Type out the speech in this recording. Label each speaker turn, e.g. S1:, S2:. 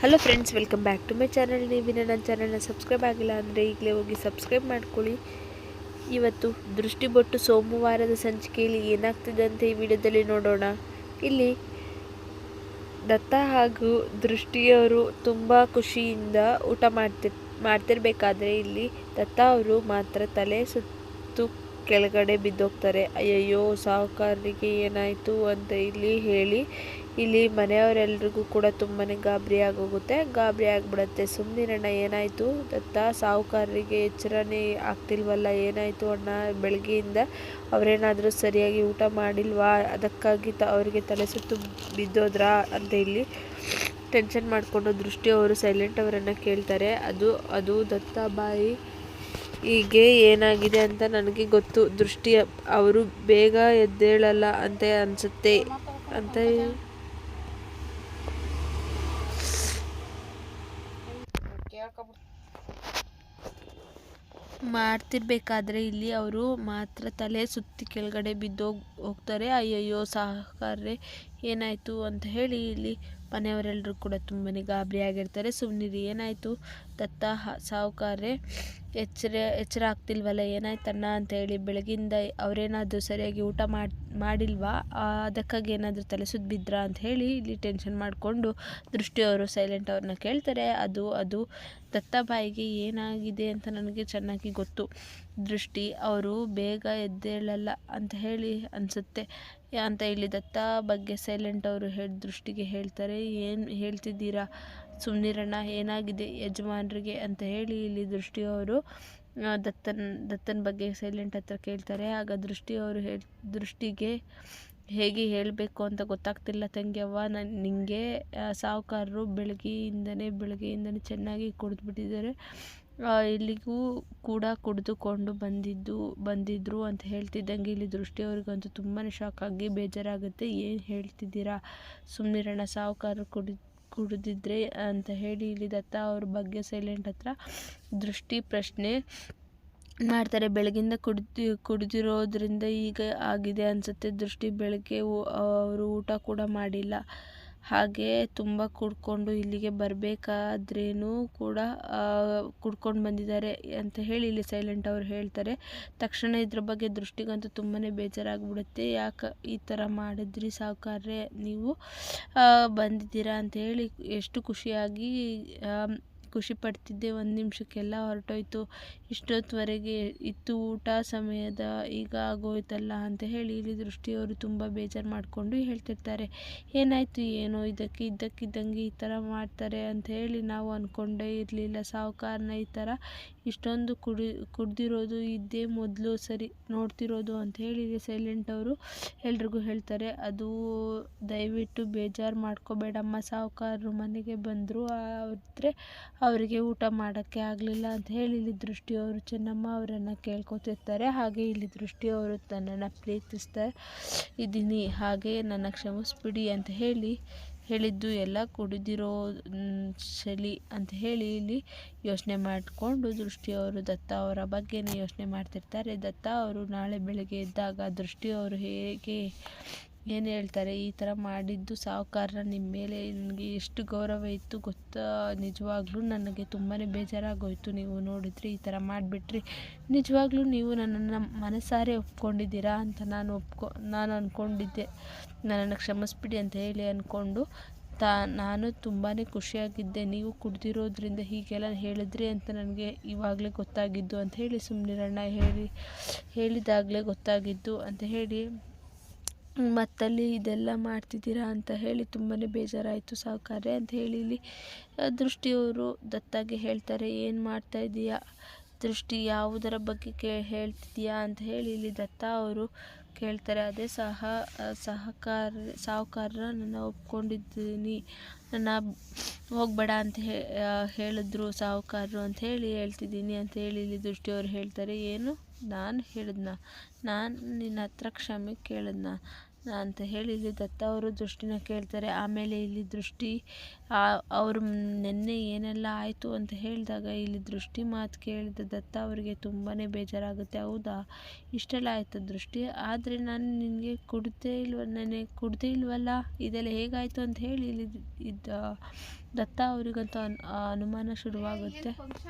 S1: Hello friends welcome back to my channel ನೀವಿನ ನನ್ನ ಚಾನಲ್ನ subscribe ಆಗಿಲ್ಲ ಅಂದರೆ ಈಗಲೇ ಹೋಗಿ ಸಬ್ಸ್ಕ್ರೈಬ್ ಮಾಡ್ಕೊಳ್ಳಿ. ಇವತ್ತು ದೃಷ್ಟಿಬೊಟ್ಟು ಸೋಮವಾರದ ಸಂಚಿಕೆಯಲ್ಲಿ ಏನಾಗ್ತಿದೆ ಅಂತ ಈ ವಿಡಿಯೋದಲ್ಲಿ ನೋಡೋಣ. ಇಲ್ಲಿ ದತ್ತ ಹಾಗೂ ದೃಷ್ಟಿಯವರು ತುಂಬ ಖುಷಿಯಿಂದ ಊಟ ಮಾಡ್ತಿರ್ ಮಾಡ್ತಿರ್ಬೇಕಾದ್ರೆ ಇಲ್ಲಿ ದತ್ತ ಅವರು ಮಾತ್ರ ತಲೆ ಸುತ್ತು ಕೆಳಗಡೆ ಬಿದ್ದೋಗ್ತಾರೆ. ಅಯ್ಯಯ್ಯೋ ಸಾಹುಕಾರರಿಗೆ ಏನಾಯಿತು ಅಂತ ಇಲ್ಲಿ ಹೇಳಿ ಇಲ್ಲಿ ಮನೆಯವರೆಲ್ರಿಗೂ ಕೂಡ ತುಂಬಾ ಗಾಬರಿ ಆಗೋಗುತ್ತೆ. ಗಾಬರಿ ಆಗಿಬಿಡತ್ತೆ. ಸುಮ್ಮನಿರಣ್ಣ ಏನಾಯಿತು? ದತ್ತ, ಸಾಹುಕಾರರಿಗೆ ಎಚ್ಚರನೇ ಆಗ್ತಿಲ್ವಲ್ಲ? ಏನಾಯಿತು ಅಣ್ಣ? ಬೆಳಗ್ಗೆಯಿಂದ ಅವರೇನಾದರೂ ಸರಿಯಾಗಿ ಊಟ ಮಾಡಿಲ್ವಾ? ಅದಕ್ಕಾಗಿ ತ, ಅವರಿಗೆ ತಲೆ ಸುತ್ತು ಬಿದ್ದೋದ್ರಾ ಅಂತ ಇಲ್ಲಿ ಟೆನ್ಷನ್ ಮಾಡಿಕೊಂಡು ದೃಷ್ಟಿ ಅವರು ಸೈಲೆಂಟ್ ಅವರನ್ನು ಕೇಳ್ತಾರೆ. ಅದು ಅದು ದತ್ತ ಬಾಯಿ ಹೀಗೆ ಏನಾಗಿದೆ ಅಂತ ನನಗೆ ಗೊತ್ತು. ದೃಷ್ಟಿ ಅವರು ಬೇಗ ಎದ್ದೇಳಲ್ಲ ಅಂತ ಅನಿಸುತ್ತೆ. ಅಂತ ಮಾಡ್ತಿರ್ಬೇಕಾದ್ರೆ ಇಲ್ಲಿ ಅವರು ಮಾತ್ರ ತಲೆ ಸುತ್ತಿ ಕೆಳಗಡೆ ಬಿದ್ದೋಗಿ ಹೋಗ್ತಾರೆ. ಅಯ್ಯಯ್ಯೋ, ಸಾಹುಕಾರ್ರೆ, ಏನಾಯಿತು ಅಂತ ಹೇಳಿ ಇಲ್ಲಿ ಮನೆಯವರೆಲ್ಲರೂ ಕೂಡ ತುಂಬನೇ ಗಾಬರಿ ಆಗಿರ್ತಾರೆ ಸುಮ್ಮನಿರಿ ಏನಾಯಿತು? ದತ್ತ ಸಾಹುಕಾರ್ರೆ, ಎಚ್ಚರ ಎಚ್ಚರ ಆಗ್ತಿಲ್ವಲ್ಲ ಏನಾಯ್ತಣ್ಣ ಅಂತೇಳಿ ಬೆಳಗಿಂದ ಅವರೇನಾದರೂ ಸರಿಯಾಗಿ ಊಟ ಮಾಡಿ, ಮಾಡಿಲ್ವಾ? ಅದಕ್ಕಾಗಿ ಏನಾದರೂ ತಲೆ ಸುದ್ದು ಬಿದ್ರಾ ಅಂತ ಹೇಳಿ ಇಲ್ಲಿ ಟೆನ್ಷನ್ ಮಾಡಿಕೊಂಡು ದೃಷ್ಟಿಯವರು ಸೈಲೆಂಟ್ ಅವ್ರನ್ನ ಕೇಳ್ತಾರೆ. ಅದು ಅದು ದತ್ತಾಬಾಯಿಗೆ ಏನಾಗಿದೆ ಅಂತ ನನಗೆ ಚೆನ್ನಾಗಿ ಗೊತ್ತು. ದೃಷ್ಟಿ, ಅವರು ಬೇಗ ಎದ್ದೇಳಲ್ಲ ಅಂತ ಹೇಳಿ ಅನಿಸುತ್ತೆ. ಅಂತ ಇಲ್ಲಿ ದತ್ತ ಬಗ್ಗೆ ಸೈಲೆಂಟ್ ಅವರು ಹೇಳಿ ದೃಷ್ಟಿಗೆ ಹೇಳ್ತಾರೆ. ಏನು ಹೇಳ್ತಿದ್ದೀರಾ? ಸುಮ್ಮನಿರಣ್ಣ ಏನಾಗಿದೆ ಯಜಮಾನ್ರಿಗೆ ಅಂತ ಹೇಳಿ ಇಲ್ಲಿ ದೃಷ್ಟಿಯವರು ದತ್ತನ್, ದತ್ತನ ಬಗ್ಗೆ ಸೈಲೆಂಟ್ ಹತ್ರ ಕೇಳ್ತಾರೆ. ಆಗ ದೃಷ್ಟಿಯವರು ಹೇಳ್, ದೃಷ್ಟಿಗೆ ಹೇಗೆ ಹೇಳಬೇಕು ಅಂತ ಗೊತ್ತಾಗ್ತಿಲ್ಲ. ತಂಗಿಯವ್ವ ನಾನು ನಿನಗೆ ಸಾಹುಕಾರರು ಬೆಳಗ್ಗೆಯಿಂದನೇ ಬೆಳಗ್ಗೆಯಿಂದನೇ ಚೆನ್ನಾಗಿ ಕುಡಿದ್ಬಿಟ್ಟಿದ್ದಾರೆ. ಇಲ್ಲಿಗೂ ಕೂಡ ಕುಡಿದುಕೊಂಡು ಬಂದಿದ್ದು, ಬಂದಿದ್ರು ಅಂತ ಹೇಳ್ತಿದ್ದಂಗೆ ಇಲ್ಲಿ ದೃಷ್ಟಿಯವ್ರಿಗಂತೂ ತುಂಬಾ ಶಾಕ್ ಆಗಿ ಬೇಜಾರಾಗುತ್ತೆ. ಏನು ಹೇಳ್ತಿದ್ದೀರಾ? ಸುಮ್ಮನಿರಣ್ಣ ಸಾಹುಕಾರರು ಕುಡಿ ಕುಡಿದಿದ್ರೆ ಅಂತ ಹೇಳಿ ಇಲ್ಲಿ ದತ್ತ ಅವ್ರ ಬಗ್ಗೆ ಸೈಲೆಂಟ್ ಹತ್ರ ದೃಷ್ಟಿ ಪ್ರಶ್ನೆ ಮಾಡ್ತಾರೆ. ಬೆಳಗಿಂದ ಕುಡ್ದು, ಕುಡಿದಿರೋದ್ರಿಂದ ಈಗ ಆಗಿದೆ ಅನಿಸುತ್ತೆ. ದೃಷ್ಟಿ ಬೆಳಗ್ಗೆ ಅವರು ಊಟ ಕೂಡ ಮಾಡಿಲ್ಲ. ಹಾಗೆ ತುಂಬ ಕುಡ್ಕೊಂಡು ಇಲ್ಲಿಗೆ ಬರಬೇಕಾದ್ರೇನೂ ಕೂಡ ಕುಡ್ಕೊಂಡು ಬಂದಿದ್ದಾರೆ ಅಂತ ಹೇಳಿ ಇಲ್ಲಿ ಸೈಲೆಂಟ್ ಅವರು ಹೇಳ್ತಾರೆ. ತಕ್ಷಣ ಇದ್ರ ಬಗ್ಗೆ ದೃಷ್ಟಿಗಂತೂ ತುಂಬಾ ಬೇಜಾರಾಗ್ಬಿಡುತ್ತೆ. ಯಾಕೆ ಈ ಥರ ಮಾಡಿದ್ರಿ ಸಾವುಕಾರ್ರೆ ನೀವು? ಬಂದಿದ್ದೀರಾ ಅಂತ ಹೇಳಿ ಎಷ್ಟು ಖುಷಿಯಾಗಿ ಖುಷಿ ಪಡ್ತಿದ್ದೆ ಒಂದು ನಿಮಿಷಕ್ಕೆಲ್ಲ ಹೊರಟೋಯ್ತು. ಇಷ್ಟೊತ್ತುವರೆಗೆ ಇತ್ತು ಊಟ, ಸಮಯದ ಈಗ ಆಗೋಯ್ತಲ್ಲ ಅಂತ ಹೇಳಿ ಇಲ್ಲಿ ದೃಷ್ಟಿಯವರು ತುಂಬ ಬೇಜಾರು ಮಾಡಿಕೊಂಡು ಹೇಳ್ತಿರ್ತಾರೆ. ಏನಾಯಿತು, ಏನೋ ಇದಕ್ಕೆ, ಇದ್ದಕ್ಕಿದ್ದಂಗೆ ಈ ಥರ ಮಾಡ್ತಾರೆ ಅಂತ ಹೇಳಿ ನಾವು ಅಂದ್ಕೊಂಡೇ ಇರಲಿಲ್ಲ. ಸಾಹುಕಾರನ ಈ ಥರ ಇಷ್ಟೊಂದು ಕುಡಿ, ಕುಡ್ದಿರೋದು ಇದ್ದೇ ಮೊದಲು ಸರಿ ನೋಡ್ತಿರೋದು ಅಂತ ಹೇಳಿ ಸೈಲೆಂಟ್ ಅವರು ಎಲ್ರಿಗೂ ಹೇಳ್ತಾರೆ. ಅದು ದಯವಿಟ್ಟು ಬೇಜಾರು ಮಾಡ್ಕೋಬೇಡಮ್ಮ. ಸಾಹುಕಾರರು ಮನೆಗೆ ಬಂದರು ಆದರೆ ಅವರಿಗೆ ಊಟ ಮಾಡೋಕ್ಕೆ ಆಗಲಿಲ್ಲ ಅಂತ ಹೇಳಿ ಇಲ್ಲಿ ದೃಷ್ಟಿಯವರು ಚೆನ್ನಮ್ಮ ಅವರನ್ನು ಕೇಳ್ಕೊತಿರ್ತಾರೆ. ಹಾಗೆ ಇಲ್ಲಿ ದೃಷ್ಟಿಯವರು ತನ್ನನ್ನು ಪ್ರೀತಿಸ್ತಾ ಇದ್ದೀನಿ. ಹಾಗೆ ನನ್ನ ಕ್ಷಮಿಸ್ಬಿಡಿ ಅಂತ ಹೇಳಿ ಹೇಳಿದ್ದು ಎಲ್ಲ ಕುಡಿದಿರೋ ಚಳಿ ಅಂತ ಹೇಳಿ ಇಲ್ಲಿ ಯೋಚನೆ ಮಾಡಿಕೊಂಡು ದೃಷ್ಟಿಯವರು ದತ್ತ ಅವರ ಬಗ್ಗೆನೇ ಯೋಚನೆ ಮಾಡ್ತಿರ್ತಾರೆ. ದತ್ತ ಅವರು ನಾಳೆ ಬೆಳಗ್ಗೆ ಎದ್ದಾಗ ದೃಷ್ಟಿಯವರು ಹೇಗೆ ಏನು ಹೇಳ್ತಾರೆ? ಈ ಥರ ಮಾಡಿದ್ದು ಸಾಹುಕಾರ ನಿಮ್ಮ ಮೇಲೆ ನನಗೆ ಎಷ್ಟು ಗೌರವ ಇತ್ತು ಗೊತ್ತಾ? ನಿಜವಾಗ್ಲೂ ನನಗೆ ತುಂಬಾ ಬೇಜಾರಾಗೋಯಿತು ನೀವು ನೋಡಿದ್ರಿ ಈ ಥರ ಮಾಡಿಬಿಟ್ರಿ. ನಿಜವಾಗ್ಲೂ ನೀವು ನನ್ನನ್ನು ಮನಸಾರೆ ಒಪ್ಕೊಂಡಿದ್ದೀರಾ ಅಂತ ನಾನು ಒಪ್ಕೊ, ನಾನು ಅಂದ್ಕೊಂಡಿದ್ದೆ ನನ್ನನ್ನು ಕ್ಷಮಿಸ್ಬಿಡಿ ಅಂತ ಹೇಳಿ ಅಂದ್ಕೊಂಡು ತಾ, ನಾನು ತುಂಬಾ ಖುಷಿಯಾಗಿದ್ದೆ. ನೀವು ಕುಡ್ದಿರೋದ್ರಿಂದ ಹೀಗೆಲ್ಲ ಹೇಳಿದ್ರಿ ಅಂತ ನನಗೆ ಇವಾಗಲೇ ಗೊತ್ತಾಗಿದ್ದು ಅಂತ ಹೇಳಿ ಸುಮ್ಮನಿರಣ್ಣ ಹೇಳಿ, ಹೇಳಿದಾಗಲೇ ಗೊತ್ತಾಗಿದ್ದು ಅಂತ ಹೇಳಿ ಮತ್ತಲ್ಲಿ ಇದೆಲ್ಲ ಮಾಡ್ತಿದ್ದೀರಾ ಅಂತ ಹೇಳಿ ತುಂಬಾ ಬೇಜಾರಾಯಿತು ಸಾಹುಕಾರ್ರೆ ಅಂತ ಹೇಳಿ ಇಲ್ಲಿ ದೃಷ್ಟಿಯವರು ದತ್ತಾಗೆ ಹೇಳ್ತಾರೆ, ಏನು ಮಾಡ್ತಾ ಇದೀಯಾ ದೃಷ್ಟಿ ಯಾವುದರ ಬಗ್ಗೆ ಕೇ ಹೇಳ್ತಿದೀಯಾ ಅಂತ ಹೇಳಿ ಇಲ್ಲಿ ದತ್ತ ಅವರು ಕೇಳ್ತಾರೆ. ಅದೇ ಸಹ ಸಹಕಾರ ಸಾಹುಕಾರರ ನನ್ನ ಒಪ್ಕೊಂಡಿದ್ದೀನಿ. ನನ್ನ ಹೋಗಬೇಡ ಅಂತ ಹೇಳಿದ್ರು ಸಾಹುಕಾರರು ಅಂತ ಹೇಳಿ ಹೇಳ್ತಿದ್ದೀನಿ ಅಂತ ಹೇಳಿ ಇಲ್ಲಿ ದೃಷ್ಟಿಯವರು ಹೇಳ್ತಾರೆ. ಏನು? ನಾನು ಹೇಳಿದ್ನ? ನಾನು ನಿನ್ನ ಹತ್ರ ಕ್ಷಮೆ ಕೇಳಿದ್ನ? ಅಂತ ಹೇಳಿ ಇಲ್ಲಿ ದತ್ತ ಅವರು ದೃಷ್ಟಿನ ಕೇಳ್ತಾರೆ. ಆಮೇಲೆ ಇಲ್ಲಿ ದೃಷ್ಟಿ ಅವರು ನಿನ್ನೆ ಏನೆಲ್ಲ ಆಯಿತು ಅಂತ ಹೇಳಿದಾಗ ಇಲ್ಲಿ ದೃಷ್ಟಿ ಮಾತು ಕೇಳಿದ ದತ್ತ ಅವರಿಗೆ ತುಂಬಾ ಬೇಜಾರಾಗುತ್ತೆ. ಹೌದಾ? ಇಷ್ಟೆಲ್ಲ ಆಯಿತು ದೃಷ್ಟಿ. ಆದರೆ ನಾನು ನಿನಗೆ ಕುಡ್ದೇ ಇಲ್ವ ನನಗೆ ಕುಡ್ದೇ ಇಲ್ವಲ್ಲ? ಇದೆಲ್ಲ ಹೇಗಾಯಿತು ಅಂತ ಹೇಳಿ ಇಲ್ಲಿ ಇದ್ದ ದತ್ತ ಅವರಿಗಂತೂ ಅನುಮಾನ ಶುರುವಾಗುತ್ತೆ.
S2: ಶುರುವಾಗುತ್ತೆ